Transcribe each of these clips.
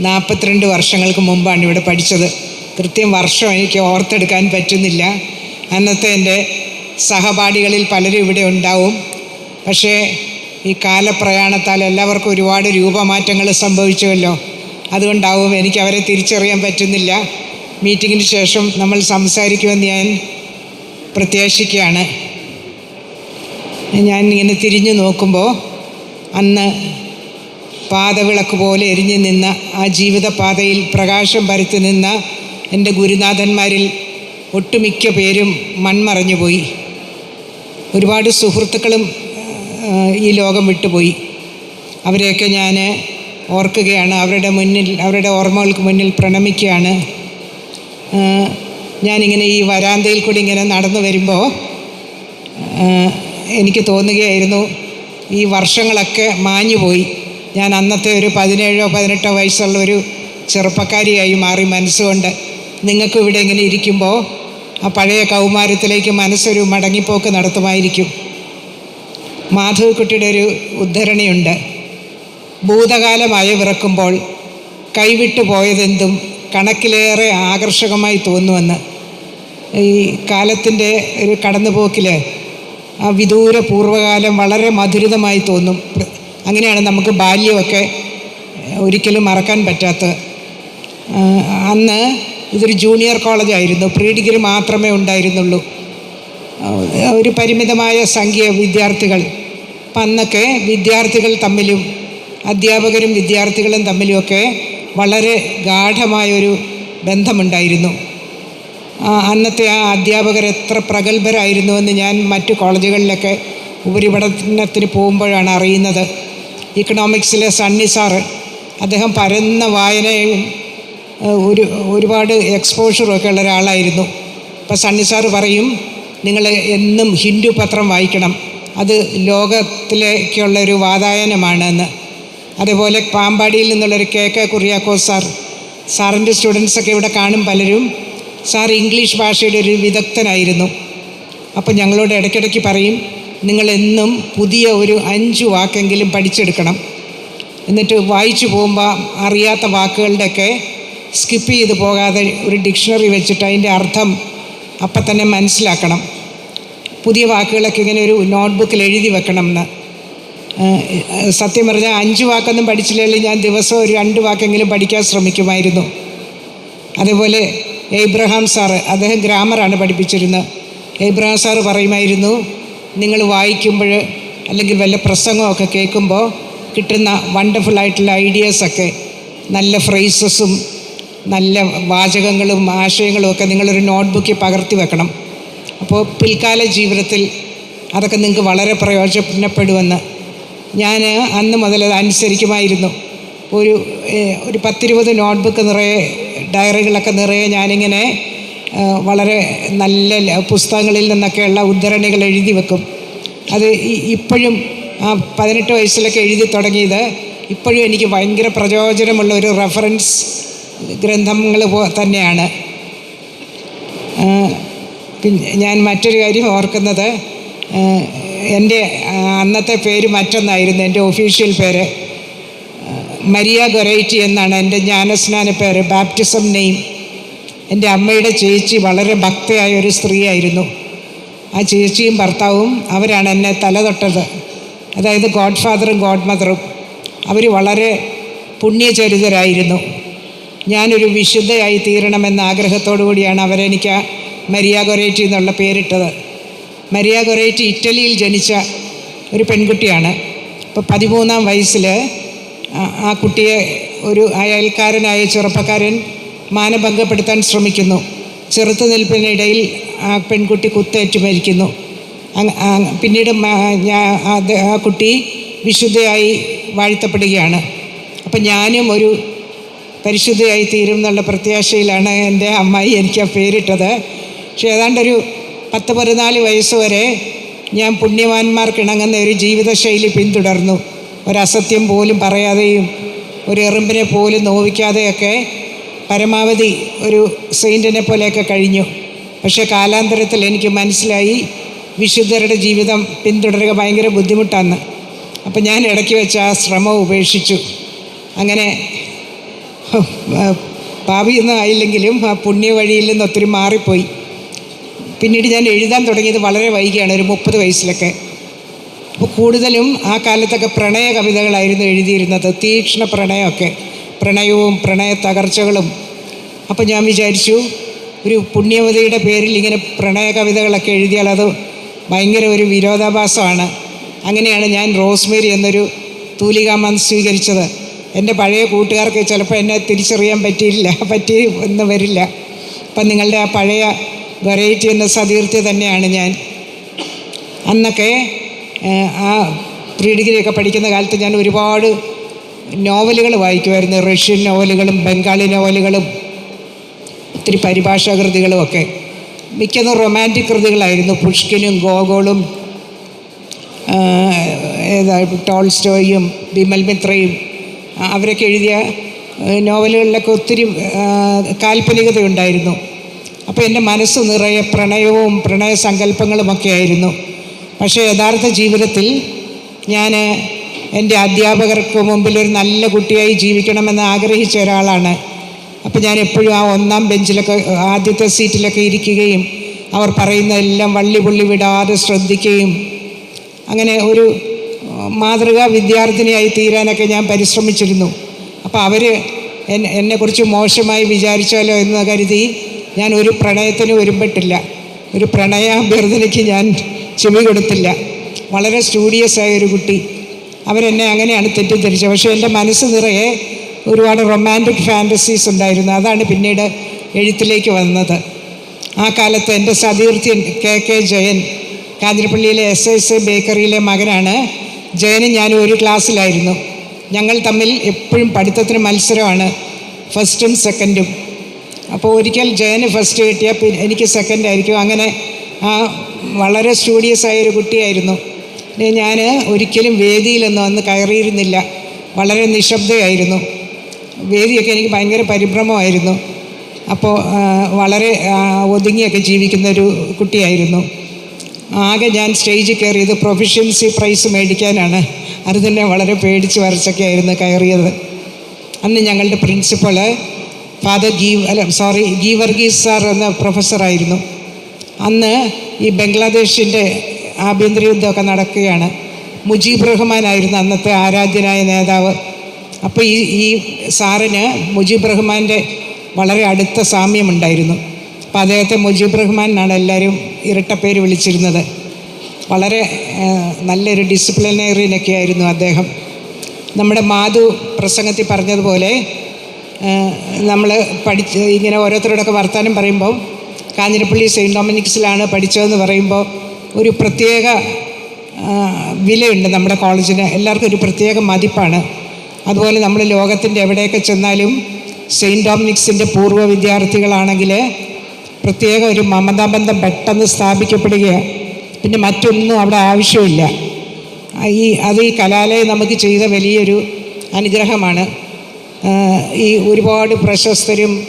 നാൽപ്പത്തിരണ്ട് വർഷങ്ങൾക്ക് മുമ്പാണ് ഇവിടെ പഠിച്ചത്. കൃത്യം വർഷം എനിക്ക് ഓർത്തെടുക്കാൻ പറ്റുന്നില്ല. അന്നത്തെ എന്റെ സഹപാഠികളിൽ പലരും ഇവിടെ ഉണ്ടാവും. പക്ഷേ ഈ കാലപ്രയാണത്താൽ എല്ലാവർക്കും ഒരുപാട് രൂപമാറ്റങ്ങൾ സംഭവിച്ചുവല്ലോ. അതുകൊണ്ടാവും എനിക്ക് അവരെ തിരിച്ചറിയാൻ പറ്റുന്നില്ല. മീറ്റിങ്ങിന് ശേഷം നമ്മൾ സംസാരിക്കുമെന്ന് ഞാൻ പ്രത്യാശിക്കുകയാണ്. ഞാൻ ഇങ്ങനെ തിരിഞ്ഞു നോക്കുമ്പോൾ അന്ന് പാതവിളക്ക് പോലെ എരിഞ്ഞു നിന്ന ആ ജീവിതപാതയിൽ പ്രകാശം പരത്തി നിന്ന എന്റെ ഗുരുനാഥന്മാരിൽ ഒട്ടുമിക്ക പേരും മൺമറഞ്ഞുപോയി ഒരുപാട് സുഹൃത്തുക്കളും ഈ ലോകം വിട്ടുപോയി. അവരെയൊക്കെ ഞാൻ ഓർക്കുകയാണ് അവരുടെ മുന്നിൽ അവരുടെ ഓർമ്മകൾക്ക് മുന്നിൽ പ്രണമിക്കുകയാണ്. ഞാനിങ്ങനെ ഈ വരാന്തയിൽ കൂടി ഇങ്ങനെ നടന്നു വരുമ്പോൾ എനിക്ക് തോന്നുകയായിരുന്നു ഈ വർഷങ്ങളൊക്കെ മാഞ്ഞുപോയി. ഞാൻ അന്നത്തെ ഒരു പതിനേഴോ പതിനെട്ടോ വയസ്സുള്ള ഒരു ചെറുപ്പക്കാരിയായി മാറി മനസ്സുകൊണ്ട് നിങ്ങൾക്ക് ഇവിടെ ഇങ്ങനെ ഇരിക്കുമ്പോൾ ആ പഴയ കൗമാരത്തിലേക്ക് മനസ്സൊരു മടങ്ങിപ്പോക്ക് നടത്തുമായിരിക്കും. മാധവിക്കുട്ടിയുടെ ഒരു ഉദ്ധരണിയുണ്ട്. ഭൂതകാലമായ വിറക്കുമ്പോൾ കൈവിട്ടു പോയതെന്തും കണക്കിലേറെ ആകർഷകമായി തോന്നുമെന്ന്. ഈ കാലത്തിന്റെ ഒരു കടന്നുപോക്കിൽ ആ വിദൂര പൂർവകാലം വളരെ മധുരിതമായി തോന്നും. അങ്ങനെയാണ് നമുക്ക് ബാല്യമൊക്കെ ഒരിക്കലും മറക്കാൻ പറ്റാത്ത അന്ന് ഇതൊരു ജൂനിയർ കോളേജായിരുന്നു പ്രീ ഡിഗ്രി മാത്രമേ ഉണ്ടായിരുന്നുള്ളൂ. ഒരു പരിമിതമായ സംഖ്യ വിദ്യാർത്ഥികൾ. അപ്പം അന്നൊക്കെ വിദ്യാർത്ഥികൾ തമ്മിലും അധ്യാപകരും വിദ്യാർത്ഥികളും തമ്മിലുമൊക്കെ വളരെ ഗാഠമായൊരു ബന്ധമുണ്ടായിരുന്നു. അന്നത്തെ ആ അധ്യാപകർ എത്ര പ്രഗത്ഭരായിരുന്നുവെന്ന് ഞാൻ മറ്റു കോളേജുകളിലൊക്കെ ഉപരിപഠനത്തിന് പോകുമ്പോഴാണ് അറിയുന്നത്. ഇക്കണോമിക്സിലെ സണ്ണി സാറ് അദ്ദേഹം പരന്ന വായനയും ഒരു ഒരുപാട് എക്സ്പോഷറും ഒക്കെ ഉള്ള ഒരാളായിരുന്നു. അപ്പോൾ സണ്ണി സാറ് പറയും നിങ്ങൾ എന്നും ഹിന്ദു പത്രം വായിക്കണം. അത് ലോകത്തിലേക്കുള്ള ഒരു വാതായനമാണ് എന്ന്. അതേപോലെ പാമ്പാടിയിൽ നിന്നുള്ളൊരു കെ കെ കുറിയാക്കോസ് സാർ സാറിന്റെ സ്റ്റുഡൻസൊക്കെ ഇവിടെ കാണും പലരും. സാർ ഇംഗ്ലീഷ് ഭാഷയുടെ ഒരു വിദഗ്ധനായിരുന്നു. അപ്പോൾ ഞങ്ങളോട് ഇടയ്ക്കിടയ്ക്ക് പറയും നിങ്ങളെന്നും പുതിയ ഒരു അഞ്ച് വാക്കെങ്കിലും പഠിച്ചെടുക്കണം. എന്നിട്ട് വായിച്ചു പോകുമ്പോൾ അറിയാത്ത വാക്കുകളുടെയൊക്കെ സ്കിപ്പ് ചെയ്ത് പോകാതെ ഒരു ഡിക്ഷണറി വെച്ചിട്ട് അതിന്റെ അർത്ഥം അപ്പം തന്നെ മനസ്സിലാക്കണം. പുതിയ വാക്കുകളൊക്കെ ഇങ്ങനെ ഒരു നോട്ട്ബുക്കിൽ എഴുതി വെക്കണം എന്ന് സത്യം പറഞ്ഞാൽ അഞ്ച് വാക്കൊന്നും പഠിച്ചില്ലെങ്കിൽ ഞാൻ ദിവസം ഒരു രണ്ട് വാക്കെങ്കിലും പഠിക്കാൻ ശ്രമിക്കുമായിരുന്നു. അതേപോലെ എബ്രഹാം സാറ് അദ്ദേഹം ഗ്രാമറാണ് പഠിപ്പിച്ചിരുന്നത്. എബ്രഹാം സാറ് പറയുമായിരുന്നു നിങ്ങൾ വായിക്കുമ്പോൾ അല്ലെങ്കിൽ വല്ല പ്രസംഗമൊക്കെ കേൾക്കുമ്പോൾ കിട്ടുന്ന വണ്ടർഫുൾ ആയിട്ടുള്ള ഐഡിയാസൊക്കെ നല്ല ഫ്രേസസും നല്ല വാചകങ്ങളും ആശയങ്ങളും ഒക്കെ നിങ്ങളൊരു നോട്ട്ബുക്കിൽ പകർത്തി വെക്കണം. അപ്പോൾ പിൽക്കാല ജീവിതത്തിൽ അതൊക്കെ നിങ്ങൾക്ക് വളരെ പ്രയോജനപ്പെടുമെന്ന് ഞാൻ അന്ന് മുതൽ അത് അനുസരിക്കുമായിരുന്നു. ഒരു ഒരു പത്തിരുപത് നോട്ട്ബുക്ക് നിറയെ ഡയറികളൊക്കെ നിറയെ ഞാനിങ്ങനെ വളരെ നല്ല പുസ്തകങ്ങളിൽ നിന്നൊക്കെയുള്ള ഉദ്ധരണികൾ എഴുതി വെക്കും. അത് ഇപ്പോഴും ആ പതിനെട്ട് വയസ്സിലൊക്കെ എഴുതി തുടങ്ങിയത് ഇപ്പോഴും എനിക്ക് ഭയങ്കര പ്രചോദനമുള്ള ഒരു റെഫറൻസ് ഗ്രന്ഥങ്ങൾ തന്നെയാണ്. പിന്നെ ഞാൻ മറ്റൊരു കാര്യം ഓർക്കുന്നത് എന്റെ അന്നത്തെ പേര് മറ്റൊന്നായിരുന്നു എന്റെ ഒഫീഷ്യൽ പേര്. മരിയ ഗൊറൈറ്റി എന്നാണ് എന്റെ ജ്ഞാനസ്നാന പേര് ബാപ്റ്റിസം നെയിം എന്റെ അമ്മയുടെ ചേച്ചി വളരെ ഭക്തയായ ഒരു സ്ത്രീയായിരുന്നു. ആ ചേച്ചിയും ഭർത്താവും അവരാണ് എന്നെ തലതൊട്ടത് അതായത് ഗോഡ് ഫാദറും ഗോഡ് മദറും അവർ വളരെ പുണ്യചരിതരായിരുന്നു. ഞാനൊരു വിശുദ്ധയായി തീരണമെന്ന ആഗ്രഹത്തോടു കൂടിയാണ് അവരെനിക്ക് മരിയ ഗൊറേറ്റി എന്നുള്ള പേരിട്ടത്. മരിയ ഗൊറേറ്റി ഇറ്റലിയിൽ ജനിച്ച ഒരു പെൺകുട്ടിയാണ്. ഇപ്പോൾ പതിമൂന്നാം വയസ്സിൽ ആ കുട്ടിയെ ഒരു അയൽക്കാരനായ ചെറുപ്പക്കാരൻ മാനഭംഗപ്പെടുത്താൻ ശ്രമിക്കുന്നു. ചെറുത്തുനിൽപ്പിനിടയിൽ ആ പെൺകുട്ടി കുത്തേറ്റ് മരിക്കുന്നു. പിന്നീട് ആ കുട്ടി വിശുദ്ധയായി വാഴ്ത്തപ്പെടുകയാണ്. അപ്പം ഞാനും ഒരു പരിശുദ്ധയായി തീരും എന്നുള്ള പ്രത്യാശയിലാണ് എന്റെ അമ്മായി എനിക്ക് ആ പേരിട്ടത്. പക്ഷേ ഏതാണ്ടൊരു പത്ത് പതിനാല് വയസ്സ് വരെ ഞാൻ പുണ്യവാന്മാർക്കിണങ്ങുന്ന ഒരു ജീവിതശൈലി പിന്തുടർന്നു. ഒരസത്യം പോലും പറയാതെയും ഒരു എറുമ്പിനെ പോലും നോവിക്കാതെയൊക്കെ പരമാവധി ഒരു സെയിന്റിനെ പോലെയൊക്കെ കഴിഞ്ഞു. പക്ഷേ കാലാന്തരത്തിൽ എനിക്ക് മനസ്സിലായി വിശുദ്ധരുടെ ജീവിതം പിന്തുടരുക ഭയങ്കര ബുദ്ധിമുട്ടാണ് അപ്പം ഞാൻ ഇടയ്ക്ക് വെച്ച് ആ ശ്രമം ഉപേക്ഷിച്ചു. അങ്ങനെ പാപിയൊന്നും ആയില്ലെങ്കിലും ആ പുണ്യ വഴിയിൽ നിന്ന് ഒത്തിരി മാറിപ്പോയി. പിന്നീട് ഞാൻ എഴുതാൻ തുടങ്ങിയത് വളരെ വൈകിയാണ് ഒരു മുപ്പത് വയസ്സിലൊക്കെ. അപ്പോൾ കൂടുതലും ആ കാലത്തൊക്കെ പ്രണയ കവിതകളായിരുന്നു എഴുതിയിരുന്നത് തീക്ഷ്ണ പ്രണയമൊക്കെ. പ്രണയവും പ്രണയ തകർച്ചകളും. അപ്പോൾ ഞാൻ വിചാരിച്ചു ഒരു പുണ്യവതിയുടെ പേരിൽ ഇങ്ങനെ പ്രണയ കവിതകളൊക്കെ എഴുതിയാൽ അത് ഭയങ്കര ഒരു വിരോധാഭാസമാണ്. അങ്ങനെയാണ് ഞാൻ റോസ്മേരി എന്നൊരു തൂലികാമം സ്വീകരിച്ചത്. എന്റെ പഴയ കൂട്ടുകാർക്ക് ചിലപ്പോൾ എന്നെ തിരിച്ചറിയാൻ പറ്റിയില്ല പറ്റി എന്ന് വരില്ല. അപ്പം നിങ്ങളുടെ ആ പഴയ വെറൈറ്റി എന്ന സതീർത്ഥ്യ തന്നെയാണ് ഞാൻ. അന്നൊക്കെ ആ പ്രീ ഡിഗ്രി ഒക്കെ പഠിക്കുന്ന കാലത്ത് ഞാൻ ഒരുപാട് നോവലുകൾ വായിക്കുമായിരുന്നു. റഷ്യൻ നോവലുകളും ബംഗാളി നോവലുകളും ഒത്തിരി പരിഭാഷാ കൃതികളും ഒക്കെ. മിക്കതും റൊമാന്റിക് കൃതികളായിരുന്നു. പുഷ്കിനും ഗോഗോളും ഏതാ ടോൾസ്റ്റോയും ബിമൽ മിത്രയും അവരൊക്കെ എഴുതിയ നോവലുകളിലൊക്കെ ഒത്തിരി കാൽപ്പനികത കാൽപ്പനികതയുണ്ടായിരുന്നു. അപ്പോൾ എന്റെ മനസ്സ് നിറയെ പ്രണയവും പ്രണയ സങ്കല്പങ്ങളുമൊക്കെ ആയിരുന്നു. പക്ഷേ യഥാർത്ഥ ജീവിതത്തിൽ ഞാൻ എന്റെ അധ്യാപകർക്ക് മുമ്പിൽ ഒരു നല്ല കുട്ടിയായി ജീവിക്കണമെന്ന് ആഗ്രഹിച്ച ഒരാളാണ്. അപ്പം ഞാൻ എപ്പോഴും ആ ഒന്നാം ബെഞ്ചിലൊക്കെ ആദ്യത്തെ സീറ്റിലൊക്കെ ഇരിക്കുകയും അവർ പറയുന്നതെല്ലാം വള്ളി പുള്ളി വിടാതെ ശ്രദ്ധിക്കുകയും അങ്ങനെ ഒരു മാതൃകാ വിദ്യാർത്ഥിനിയായി തീരാനൊക്കെ ഞാൻ പരിശ്രമിച്ചിരുന്നു. അപ്പോൾ അവർ എന്നെ എന്നെക്കുറിച്ച് മോശമായി വിചാരിച്ചാലോ എന്ന് കരുതി ഞാൻ ഒരു പ്രണയത്തിന് ഒരുമ്പെട്ടില്ല. ഒരു പ്രണയാഭ്യർത്ഥനയ്ക്ക് ഞാൻ ചെവി കൊടുത്തില്ല. വളരെ സ്റ്റൂഡിയസ് ആയ ഒരു കുട്ടി. അവരെന്നെ അങ്ങനെയാണ് തെറ്റിദ്ധരിച്ചത്. പക്ഷേ എന്റെ മനസ്സ് നിറയെ ഒരുപാട് റൊമാന്റിക് ഫാന്റസീസ് ഉണ്ടായിരുന്നു. അതാണ് പിന്നീട് എഴുത്തിലേക്ക് വന്നത്. ആ കാലത്ത് എന്റെ സതീർത്ഥ്യൻ കെ കെ ജയൻ കാഞ്ഞിരപ്പള്ളിയിലെ എസ് എസ് ബേക്കറിയിലെ മകനാണ് ജയനും ഞാനും ഒരു ക്ലാസ്സിലായിരുന്നു. ഞങ്ങൾ തമ്മിൽ എപ്പോഴും പഠിത്തത്തിന് മത്സരമാണ് ഫസ്റ്റും സെക്കൻഡും അപ്പോൾ ഒരിക്കൽ ജയന് ഫസ്റ്റ് കിട്ടിയാൽ എനിക്ക് സെക്കൻഡ് ആയിരിക്കും. അങ്ങനെ ആ വളരെ സ്റ്റുഡിയസ് ആയ ഒരു കുട്ടിയായിരുന്നു. ഞാൻ ഒരിക്കലും വേദിയിലൊന്നും അന്ന് കയറിയിരുന്നില്ല. വളരെ നിശബ്ദയായിരുന്നു. വേദിയൊക്കെ എനിക്ക് ഭയങ്കര പരിഭ്രമമായിരുന്നു. അപ്പോൾ വളരെ ഒതുങ്ങിയൊക്കെ ജീവിക്കുന്ന ഒരു കുട്ടിയായിരുന്നു. ആകെ ഞാൻ സ്റ്റേജിൽ കയറിയത് പ്രൊഫഷ്യൻസി പ്രൈസ് മേടിക്കാനാണ്. അത് തന്നെ വളരെ പേടിച്ച് വരച്ചൊക്കെ ആയിരുന്നു കയറിയത്. അന്ന് ഞങ്ങളുടെ പ്രിൻസിപ്പൾ ഫാദർ ഗീവ് അല്ല സോറി ഗീവർഗീസ് സാർ എന്ന പ്രൊഫസറായിരുന്നു. അന്ന് ഈ ബംഗ്ലാദേശിന്റെ ആഭ്യന്തര യുദ്ധമൊക്കെ നടക്കുകയാണ്. മുജീബ് റഹ്മാനായിരുന്നു അന്നത്തെ ആരാധ്യനായ നേതാവ്. അപ്പോൾ ഈ ഈ സാറിന് മുജീബ് റഹ്മാന്റെ വളരെ അടുത്ത സാമ്യമുണ്ടായിരുന്നു. അപ്പോൾ അദ്ദേഹത്തെ മുജീബ് റഹ്മാൻ എന്നാണ് എല്ലാവരും ഇരട്ടപ്പേര് വിളിച്ചിരുന്നത്. വളരെ നല്ലൊരു ഡിസിപ്ലിനേറിയനൊക്കെ ആയിരുന്നു അദ്ദേഹം. നമ്മുടെ മാധു പ്രസംഗത്തിൽ പറഞ്ഞതുപോലെ നമ്മൾ പഠിച്ച് ഇങ്ങനെ ഓരോരുത്തരോടൊക്കെ വർത്തമാനം പറയുമ്പോൾ കാഞ്ഞിരപ്പള്ളി സെയിന്റ് ഡൊമിനിക്സിലാണ് പഠിച്ചതെന്ന് പറയുമ്പോൾ ഒരു പ്രത്യേക വിലയുണ്ട് നമ്മുടെ കോളേജിന്. എല്ലാവർക്കും ഒരു പ്രത്യേക മതിപ്പാണ്. അതുപോലെ നമ്മൾ ലോകത്തിന്റെ എവിടെയൊക്കെ ചെന്നാലും സെയിന്റ് ഡോമിനിക്സിന്റെ പൂർവ വിദ്യാർത്ഥികളാണെങ്കിൽ പ്രത്യേക ഒരു മമതാബന്ധം പെട്ടെന്ന് സ്ഥാപിക്കപ്പെടുകയാണ് പിന്നെ മറ്റൊന്നും അവിടെ ആവശ്യമില്ല. ഈ അത് ഈ കലാലയം നമുക്ക് ചെയ്ത വലിയൊരു അനുഗ്രഹമാണ്. ഈ ഒരുപാട് പ്രശസ്തരും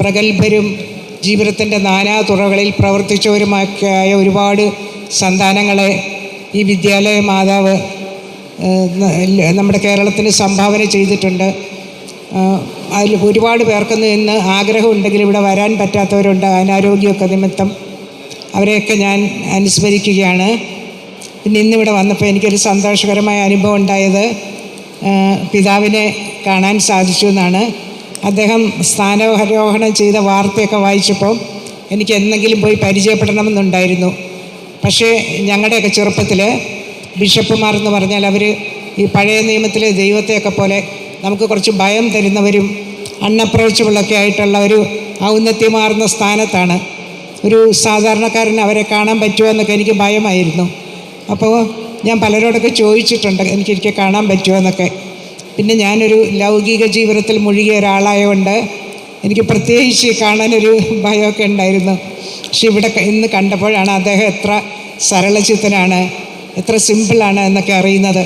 പ്രഗത്ഭരും ജീവിതത്തിന്റെ നാനാ തുറകളിൽ പ്രവർത്തിച്ചവരുമൊക്കെ ആയ ഒരുപാട് സന്താനങ്ങളെ ഈ വിദ്യാലയ മാതാവ് നമ്മുടെ കേരളത്തിന് സംഭാവന ചെയ്തിട്ടുണ്ട്. അതിൽ ഒരുപാട് പേർക്കൊന്നും ഇന്ന് ആഗ്രഹമുണ്ടെങ്കിൽ ഇവിടെ വരാൻ പറ്റാത്തവരുണ്ട് അനാരോഗ്യമൊക്കെ നിമിത്തം. അവരെയൊക്കെ ഞാൻ അനുസ്മരിക്കുകയാണ്. പിന്നെ ഇന്നിവിടെ വന്നപ്പോൾ എനിക്കൊരു സന്തോഷകരമായ അനുഭവം ഉണ്ടായത് പിതാവിനെ കാണാൻ സാധിച്ചു എന്നാണ്. അദ്ദേഹം സ്ഥാനാരോഹണം ചെയ്ത വാർത്തയൊക്കെ വായിച്ചപ്പോൾ എനിക്ക് എന്തെങ്കിലും പോയി പരിചയപ്പെടണമെന്നുണ്ടായിരുന്നു. പക്ഷേ ഞങ്ങളുടെയൊക്കെ ചെറുപ്പത്തിൽ ബിഷപ്പുമാർ എന്ന് പറഞ്ഞാൽ അവർ ഈ പഴയ നിയമത്തിലെ ദൈവത്തെയൊക്കെ പോലെ നമുക്ക് കുറച്ച് ഭയം തരുന്നവരും അൺഅപ്രോച്ചബിളൊക്കെ ആയിട്ടുള്ള ഒരു ഔന്നത്യമാർന്ന സ്ഥാനത്താണ്. ഒരു സാധാരണക്കാരന് അവരെ കാണാൻ പറ്റുമോ എന്നൊക്കെ എനിക്ക് ഭയമായിരുന്നു. അപ്പോൾ ഞാൻ പലരോടൊക്കെ ചോദിച്ചിട്ടുണ്ട് എനിക്കൊരിക്കൽ കാണാൻ പറ്റുമോ എന്നൊക്കെ. പിന്നെ ഞാനൊരു ലൗകിക ജീവിതത്തിൽ മുഴുകിയ ഒരാളായതുകൊണ്ട് എനിക്ക് പ്രത്യേകിച്ച് കാണാനൊരു ഭയമൊക്കെ ഉണ്ടായിരുന്നു. പക്ഷെ ഇവിടെ ഇന്ന് കണ്ടപ്പോഴാണ് അദ്ദേഹം എത്ര സരളചിത്തനാണ് എത്ര സിമ്പിളാണ് എന്നൊക്കെ അറിയുന്നത്.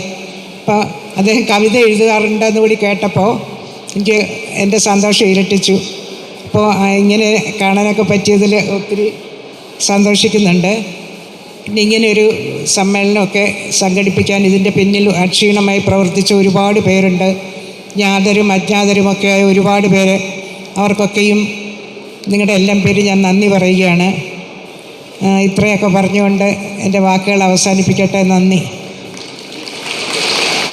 അപ്പോൾ അദ്ദേഹം കവിത എഴുതാറുണ്ടെന്ന് കൂടി കേട്ടപ്പോൾ എനിക്ക് എന്റെ സന്തോഷം ഇരട്ടിച്ചു. അപ്പോൾ ഇങ്ങനെ കാണാനൊക്കെ പറ്റിയതിൽ ഒത്തിരി സന്തോഷിക്കുന്നുണ്ട്. പിന്നെ ഇങ്ങനെയൊരു സമ്മേളനമൊക്കെ സംഘടിപ്പിക്കാൻ ഇതിന്റെ പിന്നിൽ അക്ഷീണമായി പ്രവർത്തിച്ച ഒരുപാട് പേരുണ്ട്. ജ്ഞാതരും അജ്ഞാതരുമൊക്കെ ആയ ഒരുപാട് പേര് അവർക്കൊക്കെയും നിങ്ങളുടെ എല്ലാം പേര് ഞാൻ നന്ദി പറയുകയാണ്. ഇത്രയൊക്കെ പറഞ്ഞുകൊണ്ട് എന്റെ വാക്കുകൾ അവസാനിപ്പിക്കട്ടെ. നന്ദി.